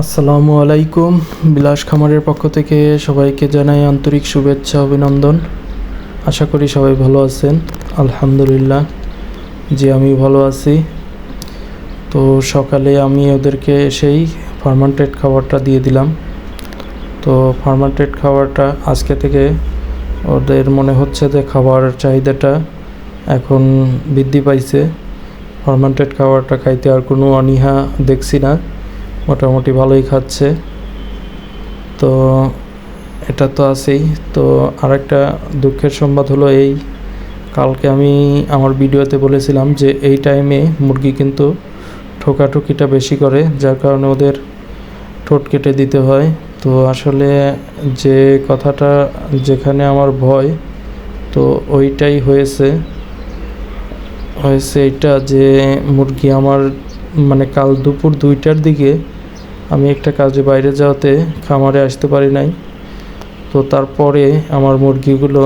আসসালামু আলাইকুম। বিলাস খামারের পক্ষ থেকে সবাইকে জানাই আন্তরিক শুভেচ্ছা, অভিনন্দন। আশা করি সবাই ভালো আছেন। আলহামদুলিল্লাহ, জি আমি ভালো আছি। তো সকালে আমি ওদেরকে সেই ফার্মান্টেড খাবারটা দিয়ে দিলাম। তো ফার্মান্টেড খাবারটা আজকে থেকে ওদের মনে হচ্ছে যে খাবার চাহিদাটা এখন বৃদ্ধি পাইছে। ফার্মান্টেড খাবারটা খাইতে আর কোনো অনীহা দেখছি না। মোটামুটি ভালোই খাচ্ছে। তো এটা তো আছেই। তো আরেকটা দুঃখের সংবাদ হলো এই, কালকে আমি আমার ভিডিওতে বলেছিলাম যে এই টাইমে মুরগি কিন্তু ঠোকাঠুকিটা বেশি করে, যার কারণে ওদের ঠোঁট কেটে দিতে হয়। তো আসলে যে কথাটা যেখানে আমার ভয়, তো ওইটাই হয়েছে। হয়েছে এটা যে মুরগি আমার মানে কাল দুপুর দুইটার দিকে আমি একটা কাজে বাইরে যাওয়াতে খামারে আসতে পারি নাই। তো তারপরে আমার মুরগিগুলো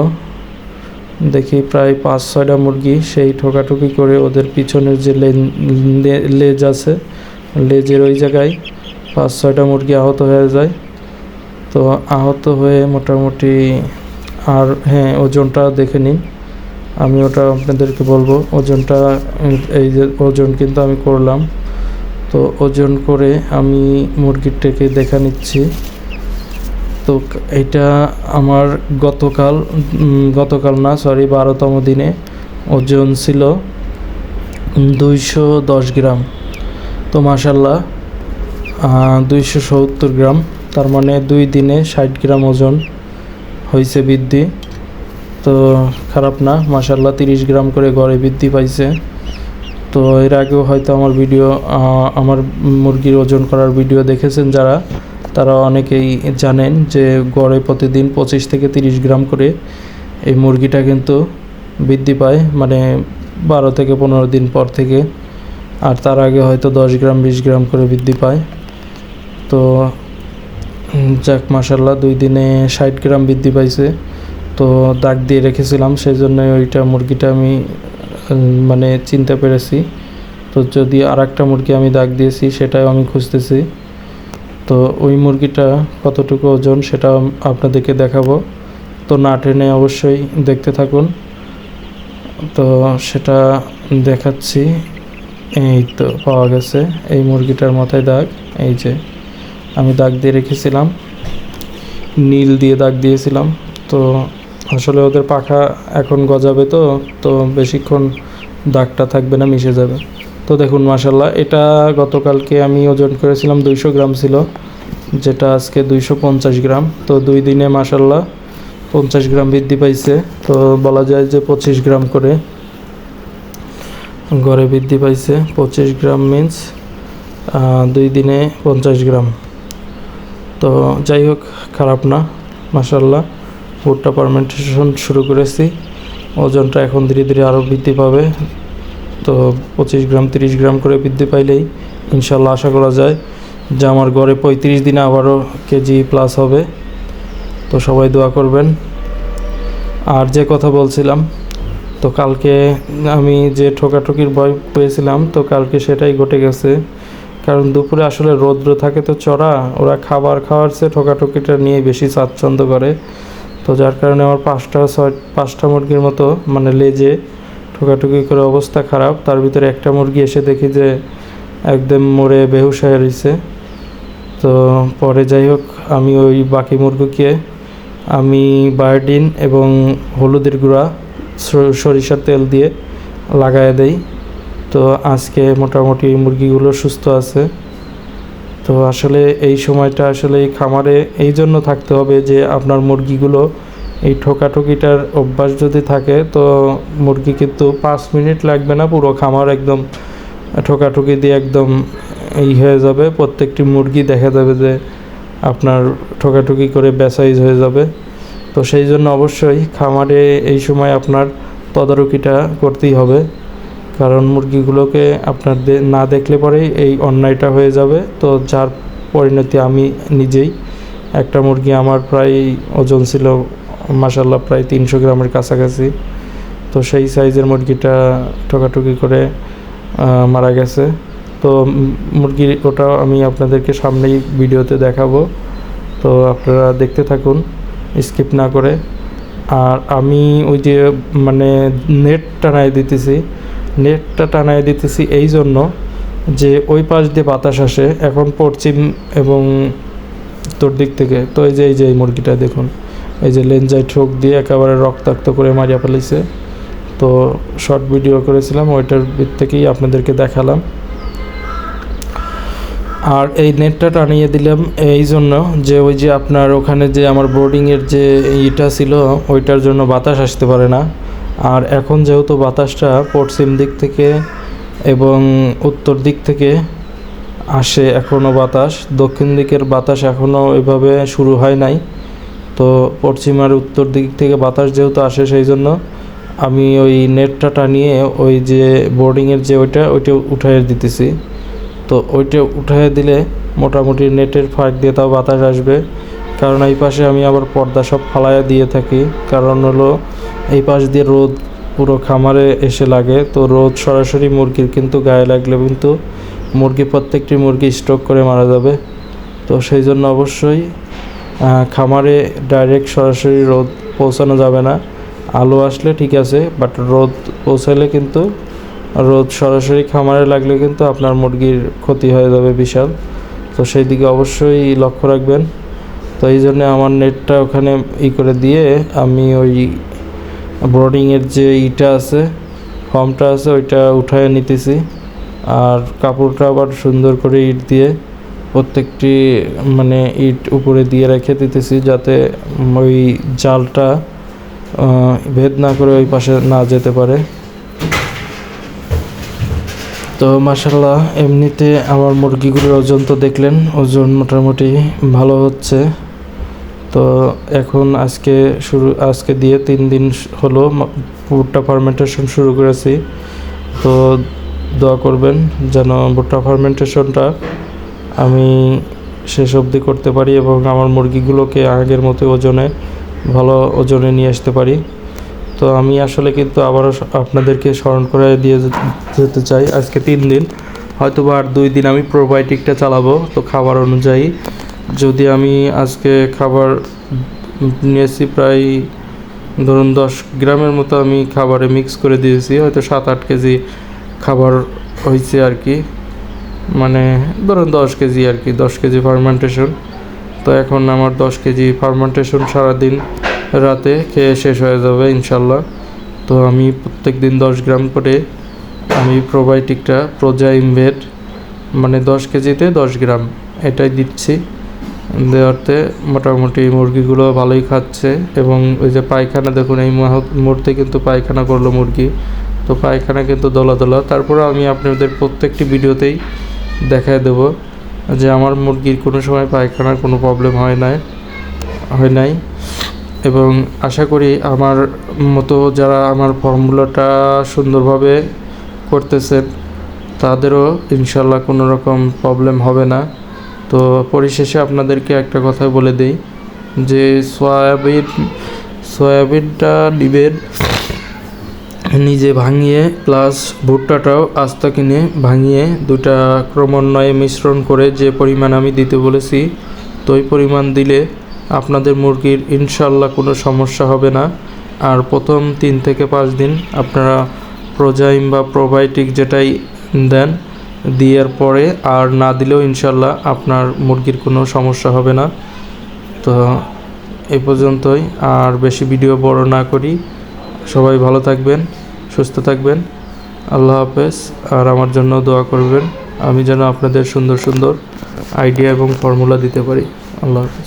দেখি প্রায় পাঁচ, ছয়টা মুরগি সেই ঠোকাঠুকি করে ওদের পিছনের যে লেজ আছে, লেজের ওই জায়গায় পাঁচ, ছয়টা মুরগি আহত হয়ে যায়। তো আহত হয়ে মোটামুটি আর হ্যাঁ ওজনটা দেখে নিন। আমি ওটা আপনাদেরকে বলব, ওজনটা এই যে ওজন কিন্তু আমি করলাম। তো ওজন করে আমি মুরগিরটাকে দেখা নিচ্ছি। তো এটা আমার গতকাল গতকাল না সরি বারোতম দিনে ওজন ছিল দুইশো দশ গ্রাম। তো মাসাল্লাহ দুইশো সত্তর গ্রাম, তার মানে দুই দিনে ষাট গ্রাম ওজন হয়েছে বৃদ্ধি। তো খারাপ না মাসাল্লাহ তিরিশ গ্রাম করে গড়ে বৃদ্ধি পাইছে। তো এর আগেও হয়তো আমার ভিডিও আমার মুরগির ওজন করার ভিডিও দেখেছেন যারা, তারা অনেকেই জানেন যে গড়ে প্রতিদিন পঁচিশ থেকে তিরিশ গ্রাম করে এই মুরগিটা কিন্তু বৃদ্ধি পায় মানে বারো থেকে পনেরো দিন পর থেকে, আর তার আগে হয়তো দশ গ্রাম, বিশ গ্রাম করে বৃদ্ধি পায়। তো যাক মাসাল্লাহ দুই দিনে ষাট গ্রাম বৃদ্ধি পাইছে। তো দাগ দিয়ে রেখেছিলাম সেই জন্য ওইটা মুরগিটা আমি মানে চিনতে পেরেছি। তো যদি আর একটা মুরগি আমি দাগ দিয়েছি, সেটাও আমি খুঁজতেছি। তো ওই মুরগিটা কতটুকু ওজন সেটা আপনাদেরকে দেখাবো। তো না টেনে অবশ্যই দেখতে থাকুন। তো সেটা দেখাচ্ছি। এই তো পাওয়া গেছে। এই মুরগিটার মাথায় দাগ। এই যে, আমি দাগ দিয়ে রেখেছিলাম। নীল দিয়ে দাগ দিয়েছিলাম। তো আসলে ওদের পাখা এখন গজাবে তো তো বেশিক্ষণ দাগটা থাকবে না, মিশে যাবে। তো দেখুন মাসাল্লাহ এটা গতকালকে আমি ওজন করেছিলাম দুইশো গ্রাম ছিল, যেটা আজকে দুইশো পঞ্চাশ গ্রাম। তো দুই দিনে মাসাল্লাহ পঞ্চাশ গ্রাম বৃদ্ধি পাইছে। তো বলা যায় যে পঁচিশ গ্রাম করে গড়ে বৃদ্ধি পাইছে। পঁচিশ গ্রাম মিন্স দুই দিনে পঞ্চাশ গ্রাম। তো যাই হোক, খারাপ না মাসাল্লাহ ভুট্টা পারমেন্টেশন শুরু করেছি। ওজনটা এখন ধীরে ধীরে আরও বৃদ্ধি পাবে। তো পঁচিশ গ্রাম, তিরিশ গ্রাম করে বৃদ্ধি পাইলেই ইনশাল্লাহ আশা করা যায় যে আমার গড়ে পঁয়ত্রিশ দিনে আবারও কেজি প্লাস হবে। তো সবাই দোয়া করবেন। আর যে কথা বলছিলাম, তো কালকে আমি যে ঠোকাঠুকির ভয় পেয়েছিলাম, তো কালকে সেটাই ঘটে গেছে। কারণ দুপুরে আসলে রৌদ্র থাকে তো চড়া, ওরা খাবার খাওয়ার চেয়ে ঠোকাঠুকিটা নিয়ে বেশি স্বাচ্ছন্দ্য করে। তো যার কারণে আমার পাঁচটা, ছয়, পাঁচটা মুরগির মতো মানে লেজে ঠোকাঠুকি করে অবস্থা খারাপ। তার ভিতরে একটা মুরগি এসে দেখি যে একদম মরে বেহুশ হয়ে রয়েছে তো পরে যাই হোক, আমি ওই বাকি মুরগিকে, আমি বায়োডিন এবং হলুদের গুঁড়া সরিষার তেল দিয়ে লাগায় দেই। তো আজকে মোটামুটি মুরগিগুলো সুস্থ আছে। তো আসলে এই সময়টা আসলে এই খামারে এই জন্য থাকতে হবে যে আপনার মুরগিগুলো এই ঠোকাঠুকিটার অভ্যাস যদি থাকে, তো মুরগি কিন্তু পাঁচ মিনিট লাগবে না পুরো খামার একদম ঠোকাঠুকি দিয়ে একদম এই হয়ে যাবে। প্রত্যেকটি মুরগি দেখা যাবে যে আপনার ঠোকাঠুকি করে বেসাইজ হয়ে যাবে। তো সেই জন্য অবশ্যই খামারে এই সময় আপনার তদারকিটা করতেই হবে। কারণ মুরগিগুলোকে আপনার না দেখলে পরেই এই অন্যায়টা হয়ে যাবে। তো যার পরিণতি আমি নিজেই। একটা মুরগি আমার প্রায় ওজন ছিল মাসাল্লাহ প্রায় তিনশো গ্রামের কাছাকাছি। তো সেই সাইজের মুরগিটা ঠোকাঠুকি করে মারা গেছে। তো উম, মুরগির ওটা আমি আপনাদেরকে সামনেই ভিডিওতে দেখাবো। তো আপনারা দেখতে থাকুন স্কিপ না করে। আর আমি ওই যে মানে নেট টানাই দিতেছি নেটটা টানাই দিতেছি এই জন্য যে ওই পাশ দিয়ে বাতাস আসে এখন পশ্চিম এবং তোর দিক থেকে। তো এই যে এই যে এই মুরগিটা দেখুন, এই যে লেঞ্জাই ঠোক দিয়ে একেবারে রক্তাক্ত করে মারিয়া ফেলেছে। তো শর্ট ভিডিও করেছিলাম, ওইটার থেকেই আপনাদেরকে দেখালাম। আর এই নেটটা টানিয়ে দিলাম এই জন্য যে ওই যে আপনার ওখানে যে আমার বোর্ডিংয়ের যে ইটা ছিল, ওইটার জন্য বাতাস আসতে পারে না। আর এখন যেহেতু বাতাসটা পশ্চিম দিক থেকে এবং উত্তর দিক থেকে আসে এখনও বাতাস, দক্ষিণ দিকের বাতাস এখনও এভাবে শুরু হয় নাই। তো পশ্চিম আর উত্তর দিক থেকে বাতাস যেহেতু আসে সেই জন্য আমি ওই নেটটা টানিয়ে ওই যে বোর্ডিংয়ের যে ওইটা ওইটা উঠাই দিতেছি। তো ওইটা উঠাই দিলে মোটামুটি নেটের ফাঁক দিয়ে তাও বাতাস আসবে। কারণ এই পাশে আমি আবার পর্দা সব ফালাইয়া দিয়ে থাকি। কারণ হলো এই পাশ দিয়ে রোদ পুরো খামারে এসে লাগে। তো রোদ সরাসরি মুরগির কিন্তু গায়ে লাগলে কিন্তু মুরগি, প্রত্যেকটি মুরগি স্ট্রোক করে মারা যাবে। তো সেই জন্য অবশ্যই খামারে ডাইরেক্ট সরাসরি রোদ পৌঁছানো যাবে না। আলো আসলে ঠিক আছে বাট রোদ পৌঁছালে কিন্তু রোদ সরাসরি খামারে লাগলে কিন্তু আপনার মুরগির ক্ষতি হয়ে যাবে বিশাল। তো সেই দিকে অবশ্যই লক্ষ্য রাখবেন। তো এই জন্য আমার নেটটা ওখানে ই করে দিয়ে আমি ওই ব্রডিংয়ের যে ইটা আছে, ফর্মটা আছে, ওইটা উঠায় নিতেছি। আর কাপড়টা আবার সুন্দর করে ইট দিয়ে প্রত্যেকটি মানে ইট উপরে দিয়ে রেখে দিতেছি যাতে ওই জালটা ভেদ না করে ওই পাশে না যেতে পারে। তো মাসাল্লাহ এমনিতে আমার মুরগিগুলোর ওজন তো দেখলেন, ওজন মোটামুটি ভালো হচ্ছে। তো এখন আজকে শুরু, আজকে দিয়ে তিন দিন হলো ভুট্টা ফার্মেন্টেশন শুরু করেছি। তো দোয়া করবেন যেন ভুট্টা ফার্মেন্টেশনটা আমি শেষ অবধি করতে পারি এবং আমার মুরগিগুলোকে আগের মতো ওজনে, ভালো ওজনে নিয়ে আসতে পারি। তো আমি আসলে কিন্তু আবারও আপনাদেরকে স্মরণ করে দিয়ে যেতে চাই। আজকে তিন দিন হয়তো বা আর দুই দিন আমি প্রোবায়োটিকটা চালাবো। তো খাবার অনুযায়ী যদি আমি আজকে খাবার নিয়েছি প্রায় ধরুন দশ গ্রামের মতো আমি খাবারে মিক্স করে দিয়েছি, হয়তো সাত, আট কেজি খাবার হয়েছে আর কি। মানে ধরুন দশ কেজি আর কি, দশ কেজি ফার্মেন্টেশন তো এখন আমার দশ কেজি ফার্মেন্টেশন সারাদিন রাতে খেয়ে শেষ হয়ে যাবে ইনশাল্লাহ। তো আমি প্রত্যেক দিন দশ গ্রাম করে আমি প্রোবায়োটিকটা প্রোজা ইমভেট মানে দশ কেজিতে দশ গ্রাম এটাই দিচ্ছি। দেওয়াতে মোটামুটি মুরগিগুলো ভালোই খাচ্ছে এবং ওই যে পায়খানা দেখুন, এই মুহূর্তে কিন্তু পায়খানা করল মুরগি। তো পায়খানা কিন্তু দলা দলা তারপরে আমি আপনাদের প্রত্যেকটি ভিডিওতেই দেখায় দেব যে আমার মুরগির কোনো সময় পায়খানার কোনো প্রবলেম হয় নাই হয় নাই। এবং আশা করি আমার মতো যারা আমার ফর্মুলাটা সুন্দরভাবে করতেছেন, তাদেরও ইনশাল্লাহ কোনো রকম প্রবলেম হবে না। তো পরিশেষে আপনাদেরকে একটা কথা বলে দেই, যে সয়াবিন, সয়াবিনটা নিবেন, নিজে ভাঙিয়ে প্লাস ভুট্টাটাও আস্তা কিনে ভাঙিয়ে দুটা ক্রমান্বয়ে মিশ্রণ করে যে পরিমাণ আমি দিতে বলেছি তো ওই পরিমাণ দিলে আপনাদের মুরগির ইনশাল্লাহ কোনো সমস্যা হবে না। আর প্রথম তিন থেকে পাঁচ দিন আপনারা প্রোজাইম বা প্রোবায়োটিক যেটাই দেন দেওয়ার পরে আর না দিলেও ইনশাল্লাহ আপনার মুরগির কোনো সমস্যা হবে না। তো এ পর্যন্তই, আর বেশি ভিডিও বড় না করি। সবাই ভালো থাকবেন, সুস্থ থাকবেন। আল্লাহ হাফেজ, আর আমার জন্য দোয়া করবেন। আমি যেন আপনাদের সুন্দর সুন্দর আইডিয়া এবং ফর্মুলা দিতে পারি। আল্লাহ হাফেজ।